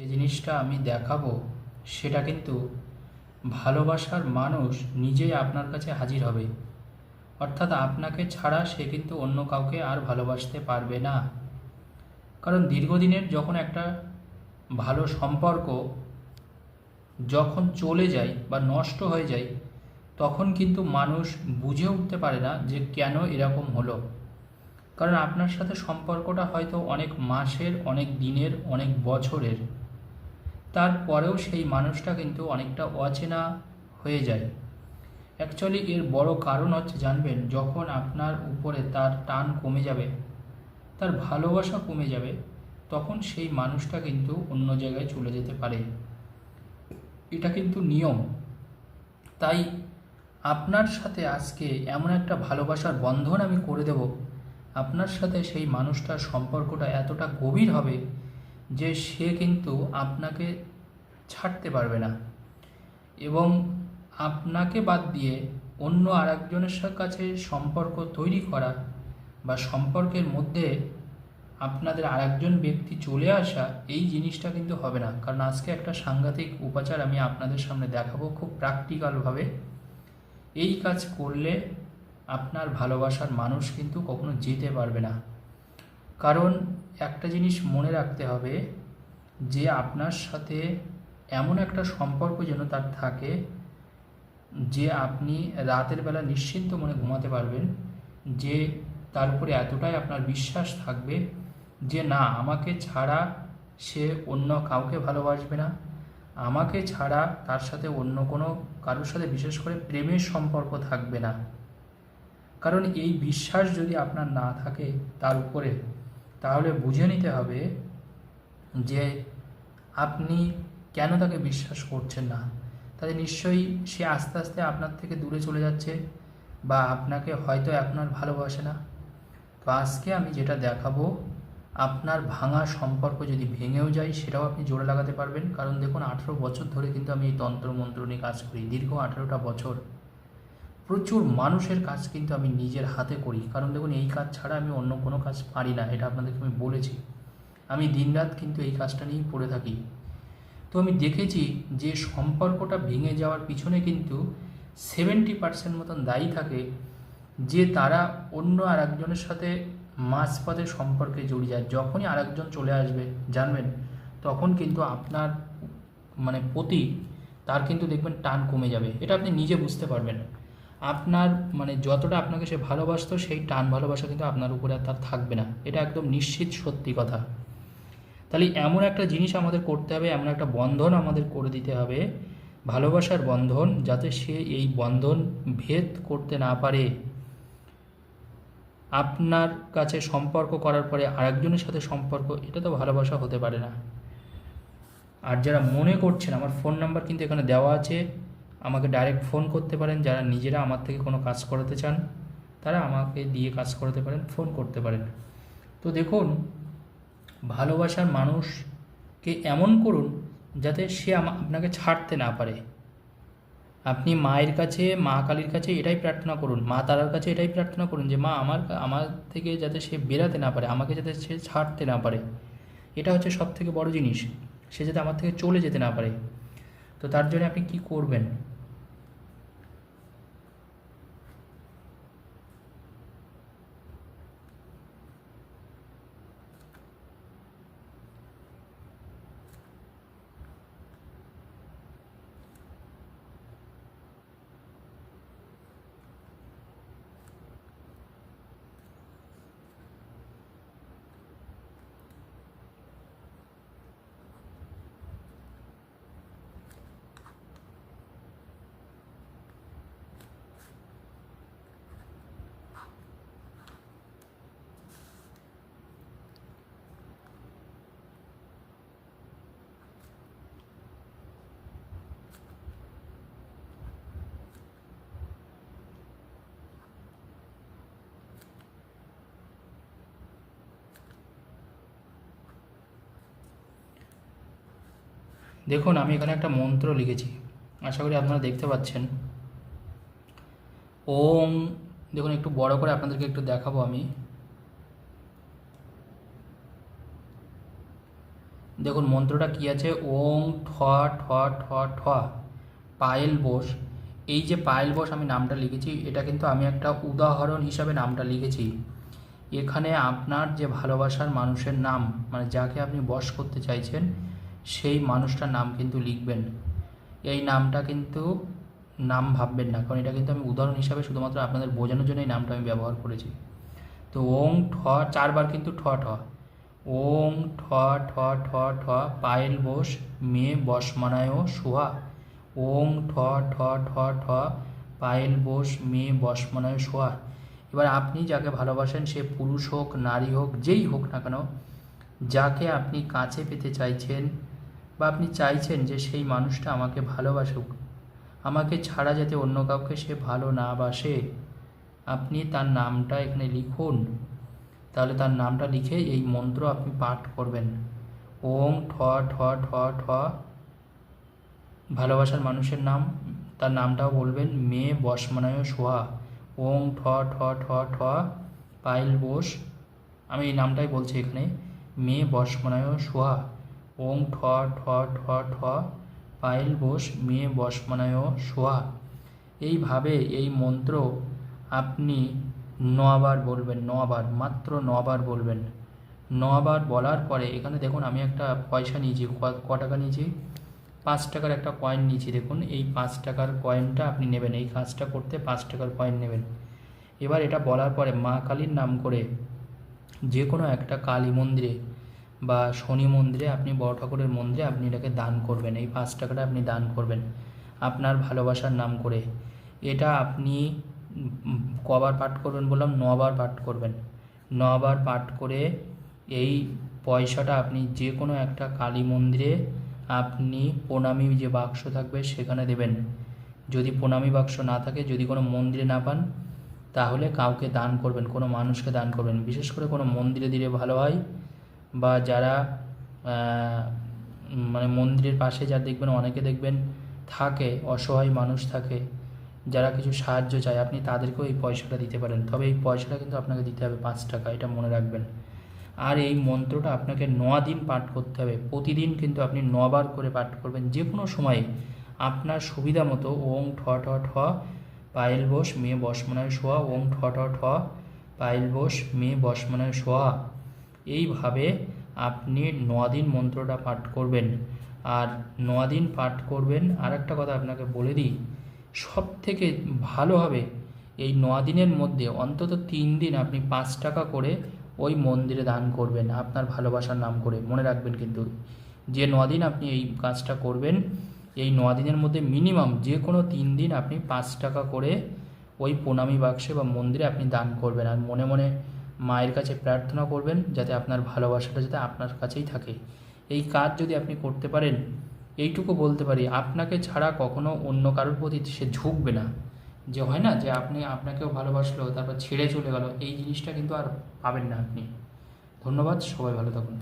যে জিনিসটা আমি দেখাবো, সেটা কিন্তু ভালোবাসার মানুষ নিজেই আপনার কাছে হাজির হবে। অর্থাৎ আপনাকে ছাড়া সে কিন্তু অন্য কাউকে আর ভালোবাসতে পারবে না। কারণ দীর্ঘদিনের যখন একটা ভালো সম্পর্ক যখন চলে যায় বা নষ্ট হয়ে যায়, তখন কিন্তু মানুষ বুঝে উঠতে পারে না যে কেন এরকম হলো। কারণ আপনার সাথে সম্পর্কটা হয়তো অনেক মাসের, অনেক দিনের, অনেক বছরের। তারপরেও সেই মানুষটা কিন্তু অনেকটা অচেনা হয়ে যায়। অ্যাকচুয়ালি এর বড় কারণ হচ্ছে, জানবেন, যখন আপনার উপরে তার টান কমে যাবে, তার ভালোবাসা কমে যাবে, তখন সেই মানুষটা কিন্তু অন্য জায়গায় চলে যেতে পারে। এটা কিন্তু নিয়ম। তাই আপনার সাথে আজকে এমন একটা ভালোবাসার বন্ধন আমি করে দেব, আপনার সাথে সেই মানুষটার সম্পর্কটা এতটা গভীর হবে যে সে কিন্তু আপনাকে ছাড়তে পারবে না। এবং আপনাকে বাদ দিয়ে অন্য আরেকজনের কাছে সম্পর্ক তৈরি করা বা সম্পর্কের মধ্যে আপনাদের আরেকজন ব্যক্তি চলে আসা, এই জিনিসটা কিন্তু হবে না। কারণ আজকে একটা সাংঘাতিক উপাচার আমি আপনাদের সামনে দেখাবো খুব প্র্যাকটিক্যালভাবে এই কাজ করলে আপনার ভালোবাসার মানুষ কিন্তু কখনো যেতে পারবে না। কারণ একটা জিনিস মনে রাখতে হবে যে আপনার সাথে এমন একটা সম্পর্ক যেন তার থাকে যে আপনি রাতের বেলা নিশ্চিন্ত মনে ঘুমাতে পারবেন, যে তার উপরে এতটাই আপনার বিশ্বাস থাকবে যে না, আমাকে ছাড়া সে অন্য কাউকে ভালোবাসবে না। আমাকে ছাড়া তার সাথে অন্য কোনো কারোর সাথে বিশেষ করে প্রেমের সম্পর্ক থাকবে না। কারণ এই বিশ্বাস যদি আপনার না থাকে তার উপরে তাহলে বুঝে নিতে হবে যে আপনি কেন তাকে বিশ্বাস করছেন না? তাহলে নিশ্চয়ই সে আস্তে আস্তে আপনার থেকে দূরে চলে যাচ্ছে বা আপনাকে হয়তো আপনার ভালোবাসে না। তো আজকে আমি যেটা দেখাবো, আপনার ভাঙা সম্পর্ক যদি ভেঙেও যায়, সেটাও আপনি জোরে লাগাতে পারবেন। কারণ দেখুন, আঠেরো বছর ধরে কিন্তু আমি এই তন্ত্রমন্ত্র নিয়ে কাজ করি। দীর্ঘ আঠেরোটা বছর প্রচুর মানুষের কাজ কিন্তু আমি নিজের হাতে করি। কারণ দেখুন, এই কাজ ছাড়া আমি অন্য কোনো কাজ পারি না, এটা আপনাদেরকে আমি বলেছি। আমি দিনরাত কিন্তু এই কাজটা নিয়েই পড়ে থাকি। তো আমি দেখেছি যে সম্পর্কটা ভেঙে যাওয়ার পিছনে কিন্তু সেভেন্টি পার্সেন্ট মতন দায়ী থাকে যে তারা অন্য আরেকজনের সাথে মাঝপথে সম্পর্কে জড়িয়ে যায়। যখনই আরেকজন চলে আসবে, জানবেন, তখন কিন্তু আপনার মানে প্রতি তার কিন্তু দেখবেন টান কমে যাবে। এটা আপনি নিজে বুঝতে পারবেন। আপনার মানে যতটা আপনাকে সে ভালোবাসতো, সেই টান ভালোবাসা কিন্তু আপনার উপরে আর তার থাকবে না। এটা একদম নিশ্চিত সত্যি কথা। তাহলে এমন একটা জিনিস আমাদের করতে হবে, এমন একটা বন্ধন আমাদের করে দিতে হবে, ভালোবাসার বন্ধন, যাতে সে এই বন্ধন ভেদ করতে না পারে। আপনার কাছে সম্পর্ক করার পরে আরেকজনের সাথে সম্পর্ক, এটা তো ভালোবাসা হতে পারে না। আর যারা মনে করছেন, আমার ফোন নাম্বার কিন্তু এখানে দেওয়া আছে। আমাকে ডাইরেক্ট ফোন করতে পারেন, যারা নিজেরা আমার থেকে কোনো কাজ করাতে চান, তারা আমাকে দিয়ে কাজ করাতে পারেন ফোন করতে পারেন। তো দেখুন, ভালোবাসার মানুষকে এমন করুন, যাতে সে আপনাকে ছাড়তে না পারে। আপনি মায়ের কাছে, মা কালীর কাছে এটাই প্রার্থনা করুন, মা তারার কাছে এটাই প্রার্থনা করুন যে, মা, আমার আমার থেকে যাতে সে বেরাতে না পারে, আমাকে যাতে সে ছাড়তে না পারে। এটা হচ্ছে সব থেকে বড় জিনিস, সে যাতে আমার থেকে চলে যেতে না পারে। তো তার জন্য আপনি কি করবেন? দেখুন, আমি এখানে একটা মন্ত্র লিখেছি। আশা করি আপনারা দেখতে পাচ্ছেন। ওম, দেখুন, একটু বড় করে আপনাদেরকে একটু দেখাবো আমি। দেখুন, মন্ত্রটা কি আছে? ওং ঠ ঠ ঠ ঠ, পায়েল বোস। এই যে পায়েল বোস আমি নামটা লিখেছি, এটা কিন্তু আমি একটা উদাহরণ হিসাবে নামটা লিখেছি। এখানে আপনার যে ভালোবাসার মানুষের নাম মানে যাকে আপনি বশ করতে চাইছেন সেই মানুষটার নাম কিন্তু লিখবেন। এই নামটা কিন্তু নাম ভাববেন না, কারণ এটা কিন্তু আমি উদাহরণ হিসাবে শুধুমাত্র আপনাদের বোঝানোর জন্য এই নামটা আমি ব্যবহার করেছি। তো ওং, ঠ, চারবার কিন্তু ঠ ঠ। ওং, ঠ ঠ ঠ ঠ, পায়েল বোস মেয়ে বসমানায় সোহা। ওং, ঠ ঠ ঠ ঠ, পায়েল বোস মেয়ে বসমানায় সোহা। এবার আপনি যাকে ভালোবাসেন, সে পুরুষ হোক, নারী হোক, যেই হোক না কেন, যাকে আপনি কাছে পেতে চাইছেন বা আপনি চাইছেন যে সেই মানুষটা আমাকে ভালোবাসুক, আমাকে ছাড়া যাতে অন্য কাউকে সে ভালো না বাসে, আপনি তার নামটা এখানে লিখুন। তাহলে তার নামটা লিখে এই মন্ত্র আপনি পাঠ করবেন। ওং ঠ ঠ ঠ ঠ, ভালোবাসার মানুষের নাম, তার নামটাও বলবেন মেয়ে বসমানায় সোহা ওং ঠ ঠ ঠ ঠ, পাইল বোস, আমি এই নামটাই বলছি এখানে মেয়ে বসমানায় সোহা ওং ঠ ঠ ঠ ঠ পাইল বোস মেয়ে বসমানায় সোহা এইভাবে এই মন্ত্র আপনি নবার বলবেন, নবার, মাত্র নবার বলবেন। নবার বলার পরে, এখানে দেখুন আমি একটা পয়সা নিয়েছি, ক টাকা নিয়েছি, পাঁচ টাকার একটা কয়েন নিয়েছি, দেখুন এই পাঁচ টাকার কয়েনটা আপনি নেবেন, এই কাজটা করতে পাঁচ টাকার কয়েন নেবেন। এবার এটা বলার পরে মা কালীর নাম করে যে কোনো একটা কালী মন্দিরে বা শনি মন্দিরে আপনি বড় ঠাকুরের মন্দিরে আপনি এটাকে দান করবেন। এই পাঁচ টাকাটা আপনি দান করবেন আপনার ভালোবাসার নাম করে। এটা আপনি কবার পাঠ করবেন বললাম, নবার পাঠ করবেন। নবার পাঠ করে এই পয়সাটা আপনি যে কোনো একটা কালী মন্দিরে আপনি প্রণামী যে বাক্স থাকবে সেখানে দেবেন। যদি প্রণামী বাক্স না থাকে, যদি কোনো মন্দিরে না পান, তাহলে কাউকে দান করবেন, কোনো মানুষকে দান করবেন। বিশেষ করে কোনো মন্দিরে দিলে ভালো হয় বা যারা মানে মন্দিরের পাশে যা দেখবেন, অনেকে দেখবেন থাকে, অসহায় মানুষ থাকে, যারা কিছু সাহায্য চায়, আপনি তাদেরকেও এই পয়সাটা দিতে পারেন। তবে এই পয়সাটা কিন্তু আপনাকে দিতে হবে পাঁচ টাকা, এটা মনে রাখবেন। আর এই মন্ত্রটা আপনাকে ন দিন পাঠ করতে হবে। প্রতিদিন কিন্তু আপনি নবার করে পাঠ করবেন যে কোনো সময়ে। আপনার সুবিধা মতো ওং ঠ ঠ ঠ পায়েল বোস মেয়ে বসমনায় শোয়া, ওং ঠ ঠ ঠ পায়েল বোস মেয়ে বসমনায় শোয়া। এইভাবে আপনি দিন মন্ত্রটা পাঠ করবেন। আর দিন পাঠ করবেন আর একটা কথা আপনাকে বলে দিই সব থেকে ভালো হবে এই দিনের মধ্যে অন্তত তিন দিন আপনি পাঁচ টাকা করে ওই মন্দিরে দান করবেন, আপনার ভালোবাসার নাম করে। মনে রাখবেন কিন্তু, যে দিন আপনি এই কাজটা করবেন, এই দিনের মধ্যে মিনিমাম যে কোনো তিন দিন আপনি পাঁচ টাকা করে ওই প্রণামী বাক্সে বা মন্দিরে আপনি দান করবেন। আর মনে মনে মায়ের কাছে প্রার্থনা করবেন যাতে আপনার ভালোবাসাটা যাতে আপনার কাছেই থাকে। এই কাজ যদি আপনি করতে পারেন, এইটুকু বলতে পারি, আপনাকে ছাড়া কখনো অন্য কারোর প্রতি সে ঝুঁকবে না। যে হয় না যে আপনি, আপনাকেও ভালোবাসলো, তারপর ছেড়ে চলে গেল, এই জিনিসটা কিন্তু আর পাবেন না আপনি। ধন্যবাদ, সবাই ভালো থাকুন।